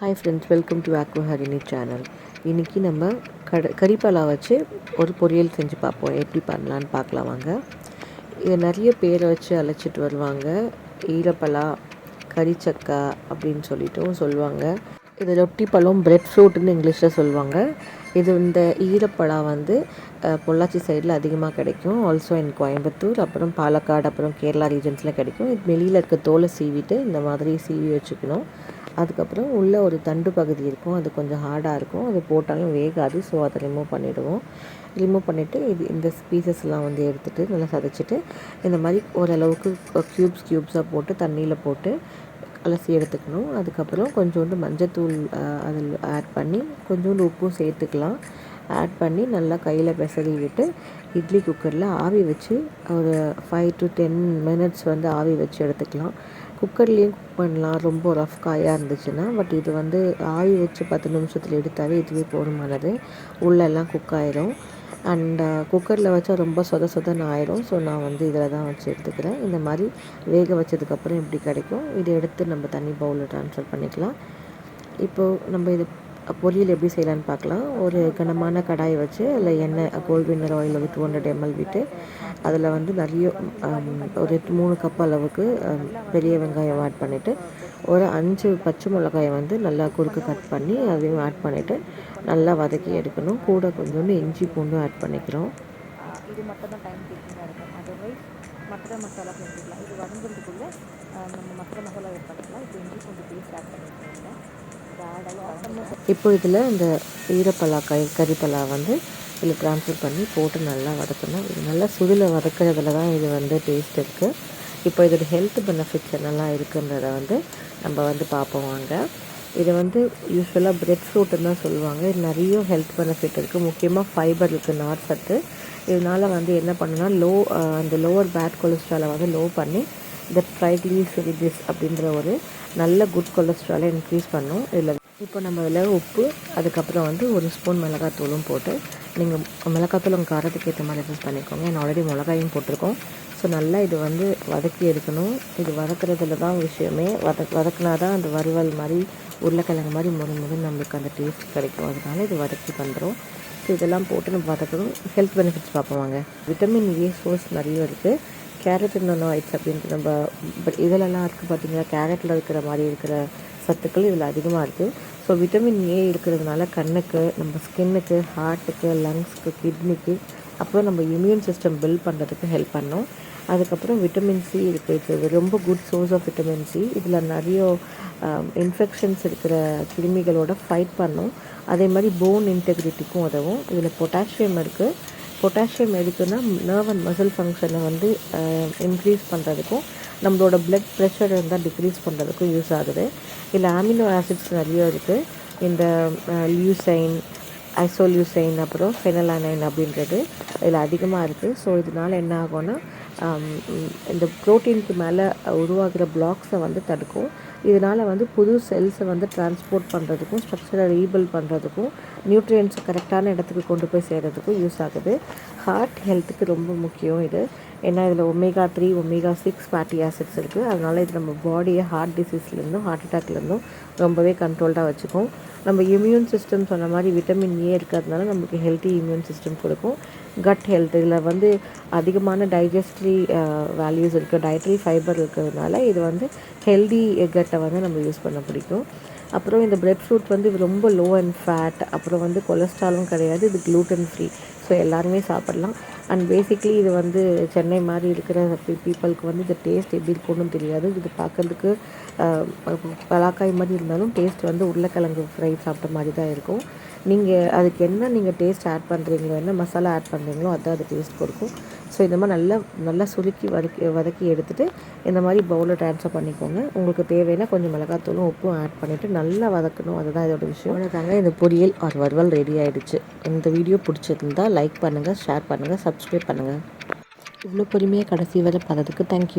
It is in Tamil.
Hi friends welcome to aqua Harini channel இன்றைக்கி நம்ம கட கறிப்பலா வச்சு ஒரு பொரியல் செஞ்சு பார்ப்போம். எப்படி பண்ணலான்னு பார்க்கலாம் வாங்க. இதை நிறைய பேரை வச்சு அழைச்சிட்டு வருவாங்க. ஈரப்பலா கறிச்சக்கா அப்படின்னு சொல்லிட்டும் சொல்லுவாங்க. இது ரொட்டி பழம் பிரெட் ஃப்ரூட்னு இங்கிலீஷில் சொல்லுவாங்க. இது இந்த ஈரப்பழா வந்து பொள்ளாச்சி சைடில் அதிகமாக கிடைக்கும். ஆல்சோ இன் கோயம்புத்தூர் அப்புறம் பாலக்காடு அப்புறம் கேரளா ரீஜன்ஸில் கிடைக்கும். இது வெளியில் இருக்க தோலை சீவிட்டு இந்த மாதிரி சீவி வச்சுக்கணும். அதுக்கப்புறம் உள்ளே ஒரு தண்டு பகுதி இருக்கும். அது கொஞ்சம் ஹார்டாக இருக்கும். அது போட்டாலும் வேகாது. ஸோ அதை ரிமூவ் பண்ணிவிடுவோம் ரிமூவ் பண்ணிவிட்டு இது இந்த ஸ்பீசஸ்லாம் வந்து எடுத்துகிட்டு நல்லா சதைச்சிட்டு இந்த மாதிரி ஓரளவுக்கு க்யூப்ஸ் க்யூப்ஸாக போட்டு தண்ணியில் போட்டு அலசி எடுத்துக்கணும். அதுக்கப்புறம் கொஞ்சோண்டு மஞ்சத்தூள் அதில் ஆட் பண்ணி கொஞ்சோண்டு உப்பும் சேர்த்துக்கலாம். ஆட் பண்ணி நல்லா கையில் பெசரி விட்டு இட்லி குக்கரில் ஆவி வச்சு ஒரு ஃபைவ் டு டென் மினிட்ஸ் வந்து ஆவி வச்சு எடுத்துக்கலாம். குக்கர்லேயும் குக் பண்ணலாம். ரொம்ப ரஃப் காயாக இருந்துச்சுன்னா பட் இது வந்து ஆவி வச்சு பத்து நிமிஷத்தில் எடுத்தாவே இதுவே போதுமானது. உள்ளெல்லாம் குக் ஆயிரும். அண்ட் குக்கரில் uh, வச்சா ரொம்ப சொத சொதன்னு ஆயிரும். ஸோ நான் வந்து இதில் தான் வச்சு எடுத்துக்கிறேன். இந்த மாதிரி வேக வச்சதுக்கப்புறம் எப்படி கிடைக்கும் இதை எடுத்து நம்ம தண்ணி பவுலில் ட்ரான்ஸ்ஃபர் பண்ணிக்கலாம். இப்போது நம்ம இது பொரியல் எப்படி செய்யலான்னு பார்க்கலாம். ஒரு கனமான கடாய் வச்சு அதில் எண்ணெய் கோல்ட் வின்னர் ஆயில் வந்து டூ ஹண்ட்ரட் எம்எல் விட்டு அதில் வந்து நிறைய ஒரு மூணு கப் அளவுக்கு பெரிய வெங்காயம் ஆட் பண்ணிவிட்டு ஒரு அஞ்சு பச்சை மிளகாயை வந்து நல்லா குறுக்கு கட் பண்ணி அதையும் ஆட் பண்ணிவிட்டு நல்லா வதக்கி எடுக்கணும். கூட கொஞ்சோண்டு இஞ்சி பூண்டும் ஆட் பண்ணிக்கிறோம். இது மட்டும் தான் டைம் டேக்கிங்காக இருக்கும். அதர்வைஸ் மற்ற மசாலா செஞ்சுக்கலாம் இது வதங்குறதுக்குள்ளே நம்ம மற்ற மசாலா ஆட் பண்ணிக்கலாம். இப்போ இஞ்சி பூண்டு பேஸ்ட் ஆட் பண்ணிக்கலாம். இப்போ இதில் இந்த ஈரப்பலா கை கறிப்பலா வந்து இதில் ட்ரான்ஸ்ஃபர் பண்ணி போட்டு நல்லா வதக்கணும். இது நல்லா சுடில் வதக்கிறதுல தான் இது வந்து டேஸ்ட் இருக்குது இப்போ இதோட ஹெல்த் பெனிஃபிட்ஸ் என்னெல்லாம் இருக்குன்றத வந்து நம்ம வந்து பார்ப்போம் வாங்க. இது வந்து யூஸ்வலாக பிரெட் ஃப்ரூட்டுன்னு தான் சொல்லுவாங்க. இது நிறைய ஹெல்த் பெனிஃபிட் இருக்குது முக்கியமாக ஃபைபர் இருக்குது நார் சத்து. இதனால் வந்து என்ன பண்ணுன்னா லோ அந்த லோவர் பேட் கொலஸ்ட்ராலை வந்து லோ பண்ணி இந்த ட்ரைக்ளீசரிடிஸ் அப்படின்ற ஒரு நல்ல குட் கொலஸ்ட்ராலை இன்க்ரீஸ் பண்ணும். இதில் இப்போ நம்ம இதில் உப்பு அதுக்கப்புறம் வந்து ஒரு ஸ்பூன் மிளகாத்தூளும் போட்டு நீங்கள் மிளகாத்தூள் உங்கள் காரத்துக்கு ஏற்ற மாதிரி அட்ஜஸ்ட் பண்ணிக்கோங்க. நான் ஆல்ரெடி மிளகாயும் போட்டிருக்கோம். ஸோ நல்லா இது வந்து வதக்கி எடுக்கணும். இது வதக்குறதுல தான் விஷயமே. வத வதக்குனா தான் அந்த வறுவல் மாதிரி உருளைக்கிழங்கு மாதிரி முறை முறை நம்மளுக்கு அந்த டேஸ்ட் கிடைக்கும். அதனால இது வதக்கி பண்ணுறோம் ஸோ இதெல்லாம் போட்டு நம்ம வதக்கணும். ஹெல்த் பெனிஃபிட்ஸ் பார்ப்போம் வாங்க. விட்டமின் ஏ சோர்ஸ் நிறைய இருக்குது கேரட் நோய்ஸ் அப்படின்ட்டு நம்ம பட் இதிலெல்லாம் இருக்குது பார்த்திங்கன்னா கேரட்டில் இருக்கிற மாதிரி இருக்கிற சத்துக்கள் இதில் அதிகமாக இருக்குது ஸோ விட்டமின் ஏ இருக்கிறதுனால கண்ணுக்கு நம்ம ஸ்கின்னுக்கு ஹார்ட்டுக்கு லங்ஸ்க்கு கிட்னிக்கு அப்புறம் நம்ம இம்யூன் சிஸ்டம் பில்ட் பண்ணுறதுக்கு ஹெல்ப் பண்ணும். அதுக்கப்புறம் விட்டமின் சி இருக்குது இது ரொம்ப good source of vitamin C இதில் நிறைய இன்ஃபெக்ஷன்ஸ் இருக்கிற கிருமிகளோட ஃபைட் பண்ணும். அதே மாதிரி போன் இன்டெகிரிட்டிக்கும் உதவும். இதில் பொட்டாசியம் இருக்குது பொட்டாசியம் எதுக்குன்னா நர்வ் அண்ட் மசில் ஃபங்க்ஷனை வந்து இன்க்ரீஸ் பண்ணுறதுக்கும் நம்மளோட பிளட் ப்ரெஷர் இருந்தால் டிக்ரீஸ் பண்ணுறதுக்கும் யூஸ் ஆகுது. இதில் ஆமினோ ஆசிட்ஸ் நிறைய இருக்குது இந்த லியூசைன் ஐசோலியூசைன் அப்புறம் ஃபெனலானைன் அப்படின்றது இதில் அதிகமாக இருக்குது ஸோ இதனால் என்ன ஆகும்னா இந்த ப்ரோட்டீனுக்கு மேலே உருவாகிற பிளாக்ஸை வந்து தடுக்கும். இதனால் வந்து புது செல்ஸை வந்து டிரான்ஸ்போர்ட் பண்ணுறதுக்கும் ஸ்ட்ரக்சரை ரீபில் பண்ணுறதுக்கும் நியூட்ரியன்ஸ் கரெக்டான இடத்துக்கு கொண்டு போய் சேர்கிறதுக்கும் யூஸ் ஆகுது. ஹார்ட் ஹெல்த்துக்கு ரொம்ப முக்கியம் இது. ஏன்னா இதில் omega three omega six fatty acids இருக்குது அதனால் இது நம்ம பாடியை ஹார்ட் டிசீஸ்லேருந்தும் ஹார்ட் அட்டாக்லேருந்தும் ரொம்பவே கண்ட்ரோல்டாக வச்சுக்கும். நம்ம இம்யூன் சிஸ்டம் சொன்ன மாதிரி விட்டமின் ஏ இருக்கிறதுனால நமக்கு ஹெல்த்தி இம்யூன் சிஸ்டம் கொடுக்கும். கட் ஹெல்த் இதில் வந்து அதிகமான டைஜஸ்ட்ரி வேல்யூஸ் இருக்குது டயட்ரி ஃபைபர் இருக்கிறதுனால இது வந்து ஹெல்தி கட்டை வந்து நம்ம யூஸ் பண்ண பிடிக்கும். அப்புறம் இந்த பிரெட் ஃப்ரூட் வந்து ரொம்ப லோ அண்ட் ஃபேட் அப்புறம் வந்து கொலஸ்ட்ராலும் கிடையாது. இது க்ளூட்டன் ஃப்ரீ ஸோ எல்லாருமே சாப்பிட்லாம். அண்ட் பேசிக்லி இது வந்து சென்னை மாதிரி இருக்கிற பீப்புளுக்கு வந்து இந்த டேஸ்ட் எப்படி இருக்கும்னு தெரியாது. இது பார்க்குறதுக்கு பலாக்காய் மாதிரி இருந்தாலும் டேஸ்ட் வந்து உருளைக்கிழங்கு ஃப்ரை சாப்பிட்ட மாதிரி தான் இருக்கும். நீங்கள் அதுக்கு என்ன நீங்கள் டேஸ்ட் ஆட் பண்ணுறீங்களோ என்ன மசாலா ஆட் பண்ணுறீங்களோ அதுதான் அது டேஸ்ட் கொடுக்கும். ஸோ இந்த மாதிரி நல்லா நல்லா சுருக்கி வதக்கி வதக்கி எடுத்துகிட்டு இந்த மாதிரி பவுலில் ட்ரான்ஸ்ஃபர் பண்ணிக்கோங்க. உங்களுக்கு தேவைன்னா கொஞ்சம் மிளகாத்தூளும் உப்பும் ஆட் பண்ணிவிட்டு நல்லா வதக்கணும். அதுதான் இதோட விஷயம். அவ்வளோதாங்க இந்த பொரியல் ஒரு வறுவல் ரெடி ஆகிடுச்சு இந்த வீடியோ பிடிச்சிருந்தா லைக் பண்ணுங்கள் ஷேர் பண்ணுங்கள் சப்ஸ்கிரைப் பண்ணுங்கள் இவ்வளோ பொறுமையாக கடைசி வரை பார்த்ததுக்கு தேங்க்யூ